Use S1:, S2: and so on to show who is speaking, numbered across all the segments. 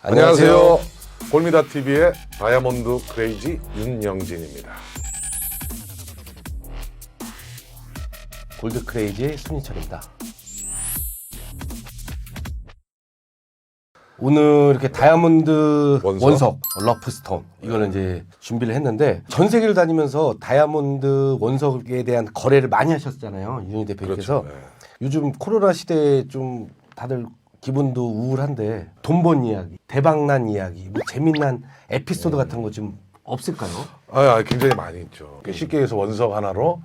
S1: 안녕하세요. 골미다 TV의 다이아몬드 크레이지 윤영진입니다.
S2: 골드 크레이지의 손희철입니다. 오늘 이렇게 다이아몬드
S1: 원석?
S2: 원석, 러프스톤 이거는 이제 준비를 했는데 전 세계를 다니면서 다이아몬드 원석에 대한 거래를 많이 하셨잖아요 윤희 대표님께서
S1: 그렇죠. 네.
S2: 요즘 코로나 시대에 좀 다들 기분도 우울한데 돈 번 이야기, 대박난 이야기, 뭐 재미난 에피소드 같은 거 좀 없을까요?
S1: 아, 아, 굉장히 많이 있죠. 쉽게 해서 원석 하나로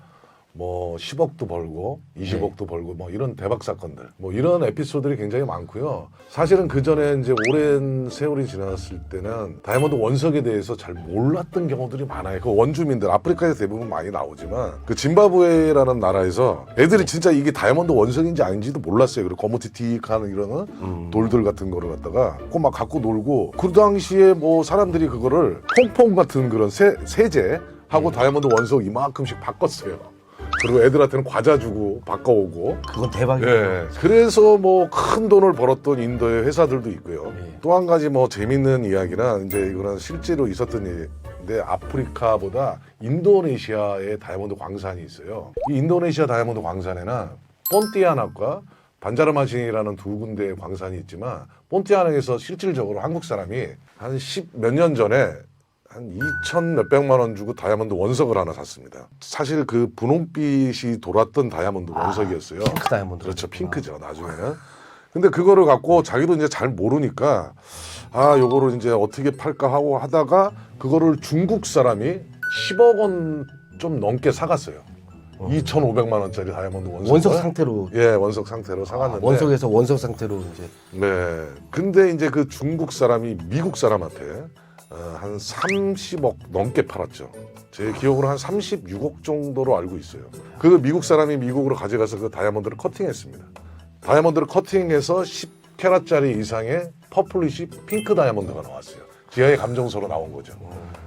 S1: 뭐 10억도 벌고 20억도 벌고 뭐 이런 대박 사건들 뭐 이런 에피소드들이 굉장히 많고요. 사실은 그 전에 이제 오랜 세월이 지났을 때는 다이아몬드 원석에 대해서 잘 몰랐던 경우들이 많아요. 그 원주민들 아프리카에서 대부분 많이 나오지만 그 짐바브웨라는 나라에서 애들이 진짜 이게 다이아몬드 원석인지 아닌지도 몰랐어요. 그리고 거무티틱하는 이런 돌들 같은 거를 갖다가 그거 막 갖고 놀고 그 당시에 뭐 사람들이 그거를 퐁퐁 같은 그런 세, 세제 하고 다이아몬드 원석 이만큼씩 바꿨어요. 그리고 애들한테는 과자 주고 바꿔오고
S2: 그건 대박이에요.
S1: 예. 그래서 뭐 큰 돈을 벌었던 인도의 회사들도 있고요.
S2: 예.
S1: 또 한 가지 뭐 재밌는 이야기는 이제 이거는 실제로 있었던 일인데 아프리카보다 인도네시아에 다이아몬드 광산이 있어요. 이 인도네시아 다이아몬드 광산에는 본티아나과 반자르마신이라는 두 군데의 광산이 있지만 본티아나에서 실질적으로 한국 사람이 한 십 몇 년 전에 한 2천 몇백만 원 주고 다이아몬드 원석을 하나 샀습니다. 사실 그 분홍빛이 돌았던 다이아몬드 원석이었어요.
S2: 핑크 다이아몬드.
S1: 그렇죠. 핑크죠. 나중에는. 근데 그거를 갖고 자기도 이제 잘 모르니까 아, 요거를 이제 어떻게 팔까 하고 하다가 그거를 중국 사람이 10억 원 좀 넘게 사갔어요. 2,500만 원짜리 다이아몬드 원석.
S2: 원석 상태로
S1: 예, 원석 상태로 사갔는데.
S2: 원석에서 원석 상태로 이제
S1: 네. 근데 이제 그 중국 사람이 미국 사람한테 어, 한 30억 넘게 팔았죠. 제 기억으로 한 36억 정도로 알고 있어요. 그 미국 사람이 미국으로 가져가서 그 다이아몬드를 커팅했습니다. 다이아몬드를 커팅해서 10캐럿짜리 이상의 퍼플리시 핑크 다이아몬드가 나왔어요. 지하의 감정서로 나온 거죠.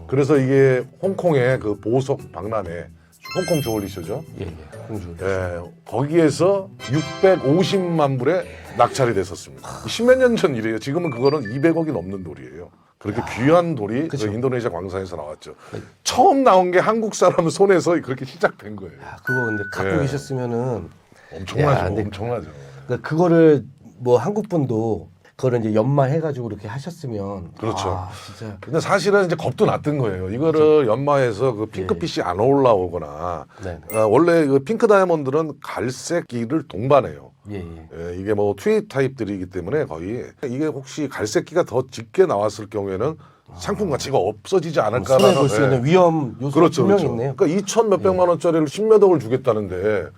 S1: 그래서 이게 홍콩의 그 보석 박람회 홍콩 조얼리쇼죠.
S2: 예, 예. 공주.
S1: 예, 거기에서 650만 불에 낙찰이 됐었습니다. 십몇 년 전 일이에요. 지금은 그거는 200억이 넘는 돌이에요. 그렇게 귀한 돌이 그
S2: 그쵸.
S1: 인도네시아 광산에서 나왔죠. 처음 나온 게 한국 사람 손에서 그렇게 시작된 거예요.
S2: 야, 그거 근데 갖고
S1: 예.
S2: 계셨으면은
S1: 엄청나죠.
S2: 야, 근데
S1: 엄청나죠.
S2: 그러니까 그거를 뭐 한국 분도 그거를 이제 연마해가지고 이렇게 하셨으면
S1: 그렇죠.
S2: 아, 진짜
S1: 근데 사실은 이제 겁도 났던 거예요. 이거를 연마해서 그 핑크빛이 안 올라오거나
S2: 네,
S1: 어, 원래 그 핑크 다이아몬드는 갈색기를 동반해요.
S2: 예, 예.
S1: 예, 이게 뭐 트윗 타입들이기 때문에 거의 이게 혹시 갈색기가 더 짙게 나왔을 경우에는 상품 가치가 없어지지 않을까라는
S2: 손해 볼수
S1: 예.
S2: 있는 위험 요소가
S1: 그렇죠,
S2: 분명히
S1: 그렇죠.
S2: 있네요.
S1: 그러니까 2천 몇백만 원짜리를 10몇 억을 주겠다는데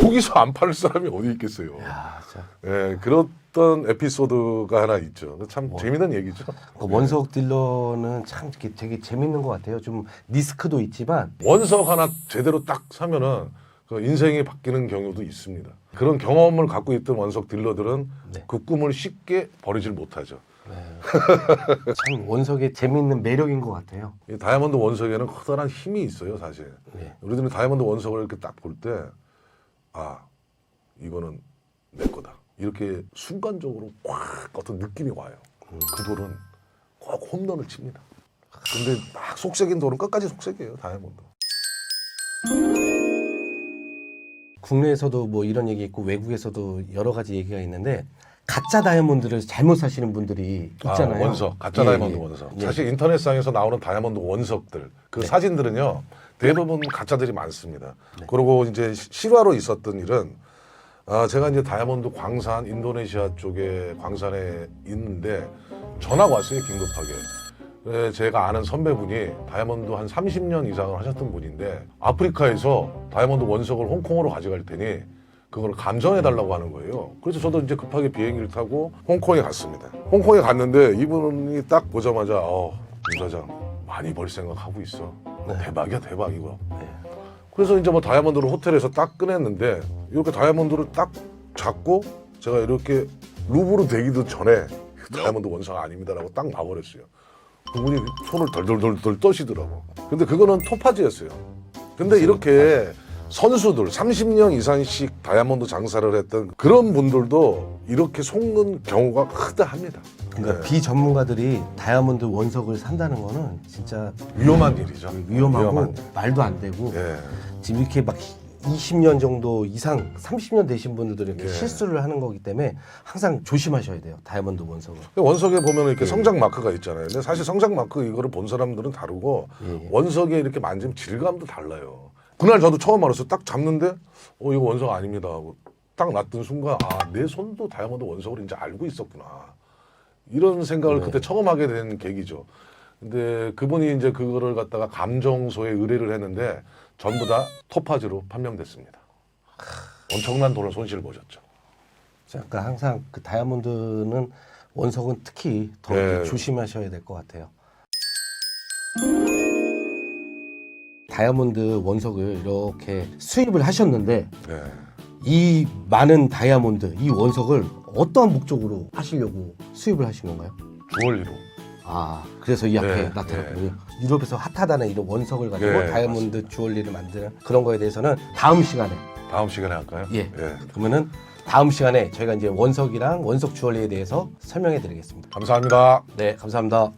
S1: 거기서 안 팔 사람이 어디 있겠어요.
S2: 야, 진짜.
S1: 예, 그랬던 에피소드가 하나 있죠. 참 재밌는 얘기죠.
S2: 그 원석 딜러는 참 이렇게 되게 재밌는 것 같아요. 좀 리스크도 있지만
S1: 원석 하나 제대로 딱 사면은 그 인생이 바뀌는 경우도 있습니다. 그런 경험을 갖고 있던 원석 딜러들은
S2: 네.
S1: 그 꿈을 쉽게 버리질 못하죠.
S2: 참 원석의 재밌는 매력인 것 같아요.
S1: 이 다이아몬드 원석에는 커다란 힘이 있어요, 사실.
S2: 네.
S1: 우리들은 다이아몬드 원석을 이렇게 딱 볼 때, 아, 이거는 내 거다. 이렇게 순간적으로 꽉 어떤 느낌이 와요. 그 돌은 꼭 홈런을 칩니다. 근데 막 속색인 돌은 끝까지 속색이에요, 다이아몬드.
S2: 국내에서도 뭐 이런 얘기 있고 외국에서도 여러 가지 얘기가 있는데 가짜 다이아몬드를 잘못 사시는 분들이 있잖아요.
S1: 아, 원석, 가짜
S2: 예,
S1: 다이아몬드
S2: 예.
S1: 원석.
S2: 예.
S1: 사실 인터넷상에서 나오는 다이아몬드 원석들, 그 사진들은요, 대부분 가짜들이 많습니다. 그리고 이제 시- 실화로 있었던 일은, 아, 제가 이제 다이아몬드 광산, 인도네시아 쪽에 광산에 있는데, 전화가 왔어요, 긴급하게. 예, 제가 아는 선배분이 다이아몬드 한 30년 이상을 하셨던 분인데, 아프리카에서 다이아몬드 원석을 홍콩으로 가져갈 테니, 그걸 감정해 달라고 하는 거예요. 그래서 저도 이제 급하게 비행기를 타고 홍콩에 갔습니다. 홍콩에 갔는데 이분이 딱 보자마자 어, 임 사장 많이 벌 생각하고 있어. 대박이야 대박 이거.
S2: 네.
S1: 그래서 이제 뭐 다이아몬드를 호텔에서 딱 꺼냈는데 이렇게 다이아몬드를 딱 잡고 제가 이렇게 루브르 되기도 전에 다이아몬드 원상 아닙니다라고 딱 놔버렸어요. 그분이 손을 덜덜덜덜 떠시더라고. 근데 그거는 토파즈였어요. 근데 이렇게 선수들 30년 이상씩 다이아몬드 장사를 했던 그런 분들도 이렇게 속는 경우가 흐다합니다.
S2: 그러니까
S1: 네.
S2: 비전문가들이 다이아몬드 원석을 산다는 거는 진짜
S1: 위험한 일이죠.
S2: 위험하고
S1: 위험한 일.
S2: 말도 안 되고
S1: 예.
S2: 지금 이렇게 막 20년 정도 이상 30년 되신 분들도 이렇게
S1: 예.
S2: 실수를 하는 거기 때문에 항상 조심하셔야 돼요 다이아몬드 원석을
S1: 원석에 보면 이렇게
S2: 예.
S1: 성장 마크가 있잖아요. 근데 사실 성장 마크 이거를 본 사람들은 다르고
S2: 예.
S1: 원석에 이렇게 만지면 질감도 달라요. 그날 저도 처음 알았어요. 딱 잡는데 어 이거 원석 아닙니다 하고 딱 놨던 순간 아 내 손도 다이아몬드 원석을 이제 알고 있었구나 이런 생각을
S2: 네.
S1: 그때 처음 하게 된 계기죠. 근데 그분이 이제 그거를 갖다가 감정소에 의뢰를 했는데 전부 다 토파즈로 판명됐습니다. 엄청난 돈을 손실 보셨죠.
S2: 그러니까 항상 그 다이아몬드는 원석은 특히 더
S1: 네.
S2: 조심하셔야 될 것 같아요. 다이아몬드 원석을 이렇게 수입을 하셨는데
S1: 네.
S2: 이 많은 다이아몬드, 이 원석을 어떠한 목적으로 하시려고 수입을 하신 건가요?
S1: 주얼리로.
S2: 아, 그래서 이 앞에
S1: 네,
S2: 나타났군요. 유럽에서 핫하다는 이런 원석을 가지고
S1: 네,
S2: 다이아몬드 주얼리를 만드는 그런 거에 대해서는 다음 시간에
S1: 다음 시간에 할까요?
S2: 예. 그러면은 다음 시간에 저희가 이제 원석이랑 원석 주얼리에 대해서 설명해 드리겠습니다.
S1: 감사합니다.
S2: 네, 감사합니다.